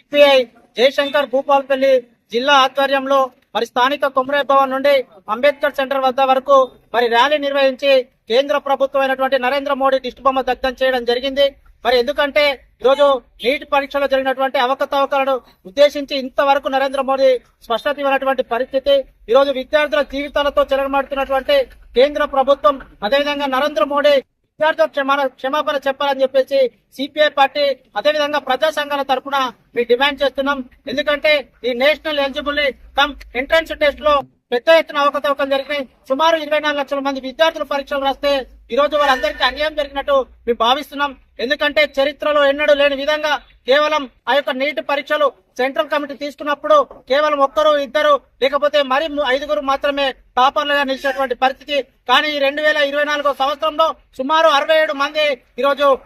CPI Jayashankar Bhupalpally జిల్లా ఆధ్వర్యంలో మరి స్థానిక కొమరే భవన్ నుండి అంబేద్కర్ సెంటర్ వద్ద వరకు మరి ర్యాలీ నిర్వహించి కేంద్ర ప్రభుత్వమైనటువంటి నరేంద్ర మోడీ దిష్టిబొమ్మ దగ్ధం చేయడం జరిగింది. మరి ఎందుకంటే ఈరోజు నీటి పరీక్షలో జరిగినటువంటి అవకతవకలను ఉద్దేశించి ఇంతవరకు నరేంద్ర మోడీ స్పష్టత ఇవ్వనటువంటి పరిస్థితి. ఈరోజు విద్యార్థుల జీవితాలతో చెలగమాడుతున్నటువంటి కేంద్ర ప్రభుత్వం అదేవిధంగా నరేంద్ర మోడీ విద్యార్థుల క్షమా క్షమాపణ చెప్పాలని చెప్పేసి సిపిఐ పార్టీ అదేవిధంగా ప్రజా సంఘాల తరఫున మేము డిమాండ్ చేస్తున్నాం. ఎందుకంటే ఈ నేషనల్ ఎలిజిబుల్ కమ్ ఎంట్రన్స్ టెస్ట్లో పెద్ద ఎత్తున అవకతవకలు జరిగినాయి. సుమారు ఇరవై నాలుగు లక్షల మంది విద్యార్థులు పరీక్షలు రాస్తే ఈ రోజు వారందరికీ అన్యాయం జరిగినట్టు మేము భావిస్తున్నాం. ఎందుకంటే చరిత్రలో ఎన్నడూ లేని విధంగా కేవలం ఆ యొక్క నీటి పరీక్షలు సెంట్రల్ కమిటీ తీసుకున్నప్పుడు కేవలం ఒక్కరు ఇద్దరు లేకపోతే మరి ఐదుగురు మాత్రమే టాపర్లుగా నిలిచినటువంటి పరిస్థితి. కానీ ఈ రెండు వేల ఇరవై నాలుగో సంవత్సరంలో సుమారు అరవై ఏడు మంది ఈ రోజు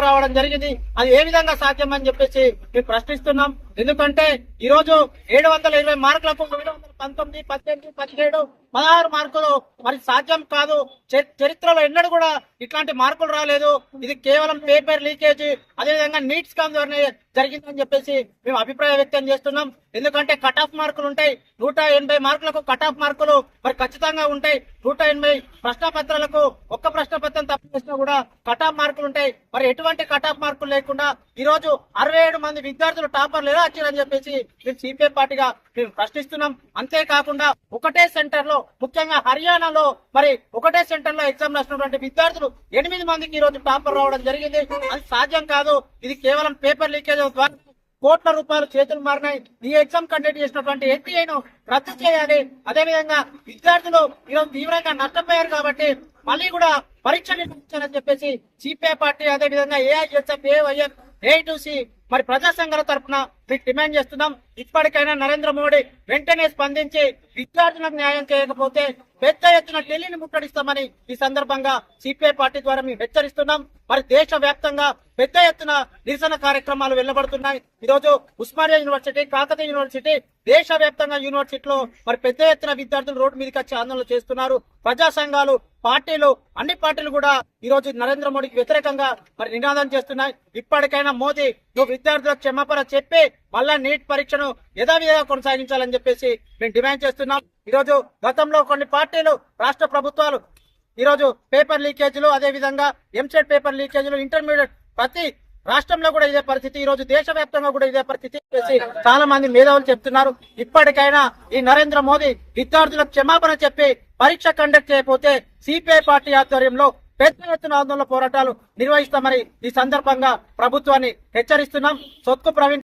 రావడం జరిగింది. అది ఏ విధంగా సాధ్యం అని చెప్పేసి మేము ప్రశ్నిస్తున్నాం. ఎందుకంటే ఈ రోజు ఏడు వందల ఇరవై మార్కులకు ఏడు వందల పంతొమ్మిది పద్దెనిమిది పదిహేడు పదహారు మార్కులు మరి సాధ్యం కాదు. చరి- చరిత్రలో ఎన్నడూ కూడా ఇట్లాంటి మార్కులు రాలేదు. ఇది కేవలం పేపర్ లీకేజ్ అదేవిధంగా నీట్ స్కామ్ ద్వారా జరిగిందని చెప్పేసి మేము అభిప్రాయం వ్యక్తం చేస్తున్నాం. ఎందుకంటే కట్ ఆఫ్ మార్కులు ఉంటాయి. నూట ఎనభై మార్కులకు కట్ ఆఫ్ మార్కులు మరి ఖచ్చితంగా ఉంటాయి. నూట ఎనభై ప్రశ్నపత్రాలకు ఒక్క ప్రశ్నపత్రం తప్పు చేసినా కూడా కట్ ఆఫ్ మార్కులు ఉంటాయి. మరి ఎటువంటి కట్ ఆఫ్ మార్కులు లేకుండా ఈ రోజు అరవై ఏడు మంది విద్యార్థులు టాపర్లు ఎలా వచ్చారని చెప్పేసి మేము సిపిఐ పార్టీగా మేము ప్రశ్నిస్తున్నాం. అంతేకాకుండా ఒకటే సెంటర్లో ముఖ్యంగా హర్యానాలో మరి ఒకటే సెంటర్లో ఎగ్జామ్ రాసినటువంటి విద్యార్థులు ఎనిమిది మందికి ఈ రోజు టాపర్ రావడం జరిగింది. అది సాధ్యం కాదు. ఇది కేవలం పేపర్ లీకేజ్ ద్వారా కోట్ల రూపాయలు చేతులు మారినాయి. ఈ ఎగ్జామ్ కండక్ట్ చేసినటువంటి ఎన్టీఐను రద్దు చేయాలి. అదేవిధంగా విద్యార్థులు ఈరోజు తీవ్రంగా నష్టపోయారు కాబట్టి మళ్ళీ కూడా పరీక్ష నిర్వహించాలని చెప్పేసి సిపిఐ పార్టీ అదేవిధంగా ఏఐఎస్ఎఫ్ ఏవైఎఫ్ ఏఐటీసీ మరి ప్రజా సంఘాల తరఫున డిమాండ్ చేస్తున్నాం ఇప్పటికైనా నరేంద్ర మోడీ వెంటనే స్పందించి విద్యార్థులకు న్యాయం చేయకపోతే పెద్ద ఎత్తున ఢిల్లీని ముట్టడిస్తామని ఈ సందర్భంగా సిపిఐ పార్టీ ద్వారా మేము హెచ్చరిస్తున్నాం. మరి దేశ వ్యాప్తంగా పెద్ద ఎత్తున నిరసన కార్యక్రమాలు వెళ్ళబడుతున్నాయి ఈ రోజు ఉస్మానియా యూనివర్సిటీ కాకతీయ యూనివర్సిటీ దేశ వ్యాప్తంగా యూనివర్సిటీలో మరి పెద్ద ఎత్తున విద్యార్థులు రోడ్డు మీదకి వచ్చి ఆందోళన చేస్తున్నారు. ప్రజా సంఘాలు పార్టీలు అన్ని పార్టీలు కూడా ఈ రోజు నరేంద్ర మోడీకి వ్యతిరేకంగా మరి నినాదం చేస్తున్నాయి. ఇప్పటికైనా మోదీ నువ్వు విద్యార్థులకు క్షమాపణ చెప్పి మళ్ళా నీట్ పరీక్షను యథావిధిగా కొనసాగించాలని చెప్పేసి మేము డిమాండ్ చేస్తున్నాం. ఈ రోజు గతంలో కొన్ని పార్టీలు రాష్ట్ర ప్రభుత్వాలు ఈ రోజు పేపర్ లీకేజీలు అదే విధంగా ఎంసెట్ పేపర్ లీకేజీలు ఇంటర్మీడియట్ ప్రతి రాష్ట్రంలో కూడా ఇదే పరిస్థితి ఈ రోజు దేశవ్యాప్తంగా కూడా ఇదే పరిస్థితి చెప్పేసి చాలా మంది మేధావులు చెప్తున్నారు. ఇప్పటికైనా ఈ నరేంద్ర మోదీ విద్యార్థులకు క్షమాపణ చెప్పి పరీక్ష కండక్ట్ చేయకపోతే సిపిఐ పార్టీ ఆధ్వర్యంలో పెద్ద ఎత్తున ఆందోళన పోరాటాలు నిర్వహిస్తామని ఈ సందర్భంగా ప్రభుత్వాన్ని హెచ్చరిస్తున్నాం. సొత్కు ప్రవీణ్